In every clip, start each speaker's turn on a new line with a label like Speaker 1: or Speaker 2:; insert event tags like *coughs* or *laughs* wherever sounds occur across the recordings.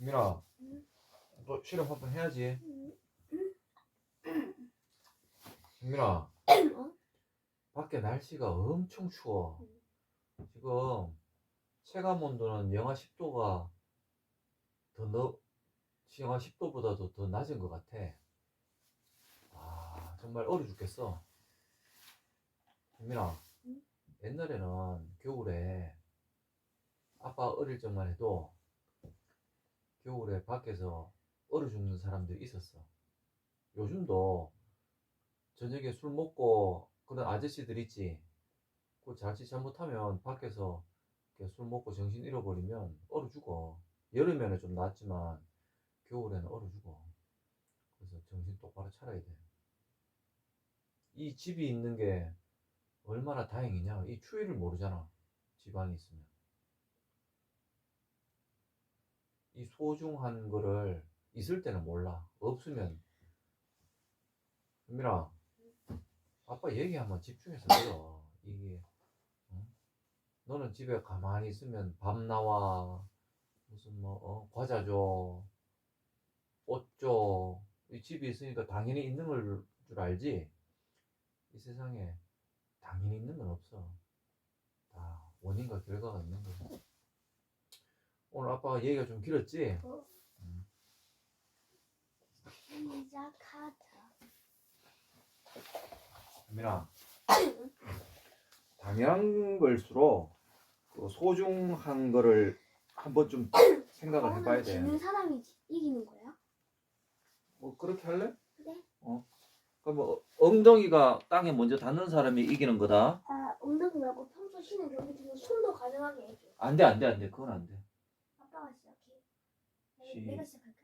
Speaker 1: 민아,
Speaker 2: 응.
Speaker 1: 너 실험 한번 해야지.
Speaker 2: 응.
Speaker 1: 민아,
Speaker 2: 어?
Speaker 1: 밖에 날씨가 엄청 추워. 지금 체감 온도는 영하 10도가 더 너, 영하 10도보다도 더 낮은 것 같아. 아, 정말 얼어 죽겠어. 민아,
Speaker 2: 응?
Speaker 1: 옛날에는 겨울에 아빠 어릴 적만 해도 겨울에 밖에서 얼어 죽는 사람들이 있었어. 요즘도 저녁에 술 먹고 그런 아저씨들 있지. 그 자칫 잘못하면 밖에서 술 먹고 정신 잃어버리면 얼어 죽어. 여름에는 좀 낫지만 겨울에는 얼어 죽어. 그래서 정신 똑바로 차려야 돼. 이 집이 있는 게 얼마나 다행이냐. 이 추위를 모르잖아. 집 안에 있으면. 이 소중한 거를 있을 때는 몰라. 없으면. 은민아, 아빠 얘기 한번 집중해서 들어. 이게, 응? 너는 집에 가만히 있으면 밥 나와. 무슨 뭐, 어, 과자 줘. 옷 줘. 이 집에 있으니까 당연히 있는 걸 줄 알지? 이 세상에 당연히 있는 건 없어. 다 원인과 결과가 있는 거야. 오늘 아빠가 얘기가 좀 길었지?
Speaker 2: 어?
Speaker 1: 음.
Speaker 2: 시작하자.
Speaker 1: 민아 *coughs* 당연한 걸수록 그 소중한 거를 한번 좀 생각을 해봐야 돼.
Speaker 2: 지는 사람이 지- 이기는 거야?
Speaker 1: 뭐 그렇게 할래?
Speaker 2: 그래?
Speaker 1: 그럼 뭐 엉덩이가 땅에 먼저 닿는 사람이 이기는 거다.
Speaker 2: 아, 엉덩이 말고 평소 쉬는 경기 중에 손도 가능하게 해줘.
Speaker 1: 안돼 안돼 안돼 그건 안 돼.
Speaker 2: 시작해.
Speaker 1: 시-
Speaker 2: 내가, 시작할까?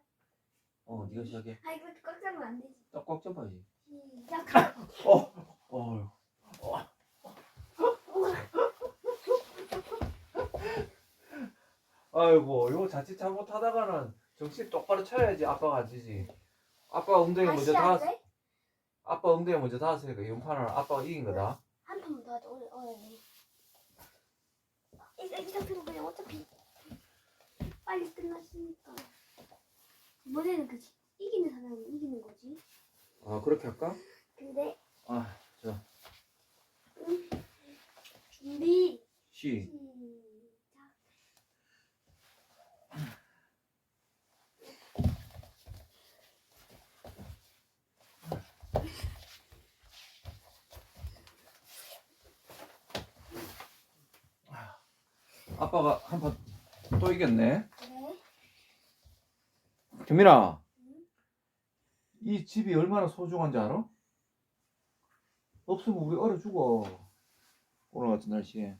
Speaker 1: 어 네가 시작해.
Speaker 2: 아, 이거 꽉 잡으면 안 되지.
Speaker 1: 딱꽉 잡아야지.
Speaker 2: 시작. *laughs*
Speaker 1: 어 어. 아이고 이거 자칫 잘못하다가는 정신 똑바로 차려야지 아빠가 안 지지. 아빠 엉덩이 먼저
Speaker 2: 다시
Speaker 1: 닿았.
Speaker 2: 하세?
Speaker 1: 아빠 엉덩이 먼저 닿았으니까 판은 아빠가 이긴 거다.
Speaker 2: 한 판만 더 하자. 오늘 오늘. 이거 이거 들어 그냥 어차피 빨리 끝났으니까. 이번에는 그지 이기는 사람이 이기는 거지.
Speaker 1: 아 그렇게 할까?
Speaker 2: 근데
Speaker 1: 아 자.
Speaker 2: 준비
Speaker 1: 시.
Speaker 2: 시작.
Speaker 1: 아빠가 한 판 또 이겼네.
Speaker 2: 응?
Speaker 1: 이 집이 얼마나 소중한지 알아? 없으면 우리 얼어 죽어. 오늘 같은 날씨에.